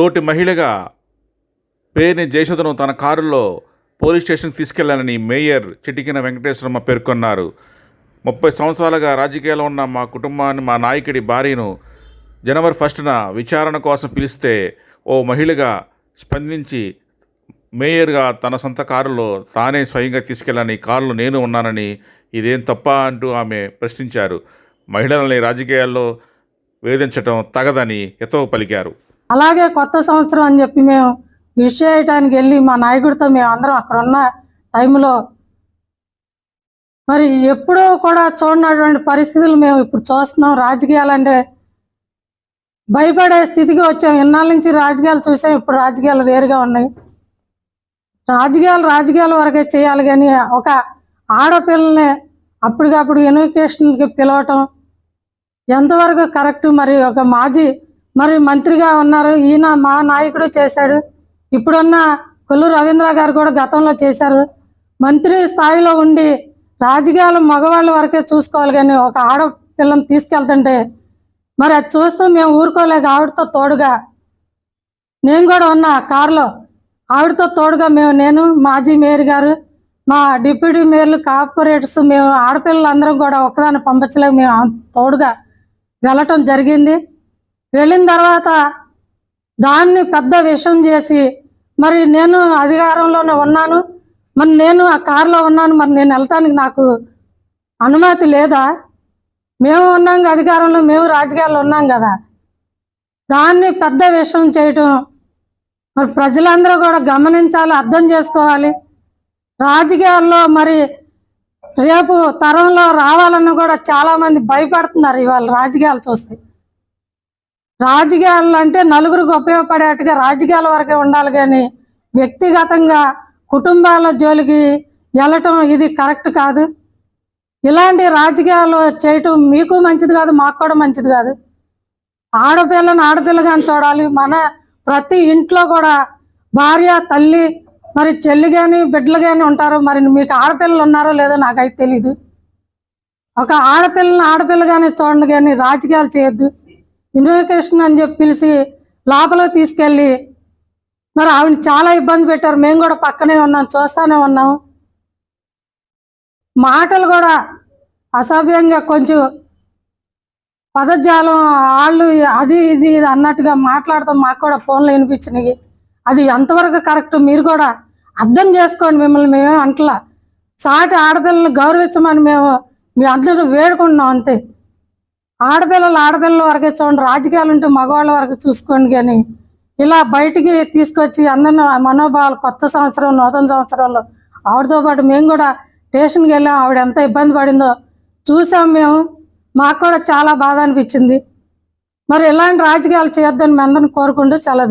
తోటి మహిళగా పేరుని జయసుధను తన కారులో పోలీస్ స్టేషన్కి తీసుకెళ్ళాలని మేయర్ చిటికిన వెంకటేశ్వరమ్మ పేర్కొన్నారు. ముప్పై సంవత్సరాలుగా రాజకీయాల్లో ఉన్న మా కుటుంబాన్ని మా నాయకుడి భార్యను జనవరి ఫస్ట్న విచారణ కోసం పిలిస్తే ఓ మహిళగా స్పందించి మేయర్గా తన సొంత కారులో తానే స్వయంగా తీసుకెళ్ళని కారులో నేను ఉన్నానని ఇదేం తప్ప అంటూ ఆమె ప్రశ్నించారు. మహిళలని రాజకీయాల్లో వేధించటం తగదని ఎతో పలికారు. అలాగే కొత్త సంవత్సరం అని చెప్పి మేము విష్ చేయటానికి వెళ్ళి మా నాయకుడితో మేము అందరం అక్కడ ఉన్న టైంలో మరి ఎప్పుడూ కూడా చూడనటువంటి పరిస్థితులు మేము ఇప్పుడు చూస్తున్నాం. రాజకీయాలంటే భయపడే స్థితికి వచ్చాం. ఇన్నాళ్ళ నుంచి రాజకీయాలు చూసాం. ఇప్పుడు రాజకీయాలు వేరుగా ఉన్నాయి. రాజకీయాలు రాజకీయాల వరకే చేయాలి కానీ ఒక ఆడపిల్లని అప్పటికప్పుడు ఇన్విటేషన్కి పిలవటం ఎంతవరకు కరెక్ట్? మరి ఒక మాజీ మరి మంత్రిగా ఉన్నారు. ఈయన మా నాయకుడు చేశాడు. ఇప్పుడున్న కొల్లు రవీంద్ర గారు కూడా గతంలో చేశారు. మంత్రి స్థాయిలో ఉండి రాజకీయాలు మగవాళ్ళ వరకే చూసుకోవాలి కానీ ఒక ఆడపిల్లని తీసుకెళ్తుంటే మరి అది చూస్తూ మేము ఊరుకోలేక ఆవిడతో తోడుగా నేను కూడా ఉన్నా కారులో ఆవిడతో తోడుగా మేము నేను మాజీ మేయర్ గారు మా డిప్యూటీ మేయర్లు కార్పొరేటర్స్ మేము ఆడపిల్లలందరం కూడా ఒక్కదాన్ని పంపించలేక మేము తోడుగా వెళ్ళటం జరిగింది. వెళ్ళిన తర్వాత దాన్ని పెద్ద విషయం చేసి మరి నేను అధికారంలోనే ఉన్నాను. మరి నేను ఆ కారులో ఉన్నాను. మరి నేను వెళ్ళటానికి నాకు అనుమతి లేదా? మేము ఉన్నాం అధికారంలో మేము రాజకీయాల్లో ఉన్నాం కదా. దాన్ని పెద్ద విషయం చేయటం మరి ప్రజలందరూ కూడా గమనించాలి అర్థం చేసుకోవాలి. రాజకీయాల్లో మరి రేపు తరంలో రావాలన్న కూడా చాలామంది భయపడుతున్నారు ఇవాళ రాజకీయాలు చూస్తే. రాజకీయాలు అంటే నలుగురికి ఉపయోగపడేట్టుగా రాజకీయాల వరకే ఉండాలి కానీ వ్యక్తిగతంగా కుటుంబాల జోలికి వెళ్ళటం ఇది కరెక్ట్ కాదు. ఇలాంటి రాజకీయాలు చేయటం మీకు మంచిది కాదు మాకు కూడా మంచిది కాదు. ఆడపిల్లని ఆడపిల్లగాని చూడాలి. మన ప్రతి ఇంట్లో కూడా భార్య తల్లి మరి చెల్లి కానీ బిడ్డలు కానీ ఉంటారు. మరి మీకు ఆడపిల్లలు ఉన్నారో లేదో నాకైతే తెలీదు. ఒక ఆడపిల్లని ఆడపిల్లగానే చూడండి కానీ రాజకీయాలు చేయొద్దు. ఇన్విటేషన్ అని చెప్పి పిలిచి లోపల తీసుకెళ్ళి మరి ఆవిడ చాలా ఇబ్బంది పెట్టారు. మేము కూడా పక్కనే ఉన్నాం చూస్తానే ఉన్నాం. మాటలు కూడా అసభ్యంగా కొంచెం పదజాలం వాళ్ళు అది ఇది ఇది అన్నట్టుగా మాట్లాడతాం మాకు కూడా ఫోన్లు వినిపించినాయి అది ఎంతవరకు కరెక్ట్? మీరు కూడా అర్థం చేసుకోండి మిమ్మల్ని మేమే అంటలా. సాటి ఆడపిల్లలు గౌరవించమని మేము మీ అందరూ వేడుకుంటున్నాం అంతే. ఆడపిల్లలు ఆడపిల్లల వరకే చూడండి రాజకీయాలు ఉంటే మగవాళ్ళ వరకు చూసుకోండి కానీ ఇలా బయటికి తీసుకొచ్చి అందరిని మనోభావాలు కొత్త సంవత్సరం నూతన సంవత్సరంలో ఆవిడతో పాటు మేము కూడా స్టేషన్కి వెళ్ళాం. ఆవిడ ఎంత ఇబ్బంది పడిందో చూసాం మేము. మాకు కూడా చాలా బాధ అనిపించింది. మరి ఇలాంటి రాజకీయాలు చేయొద్దని మీ అందరిని కోరుకుంటూ చాలా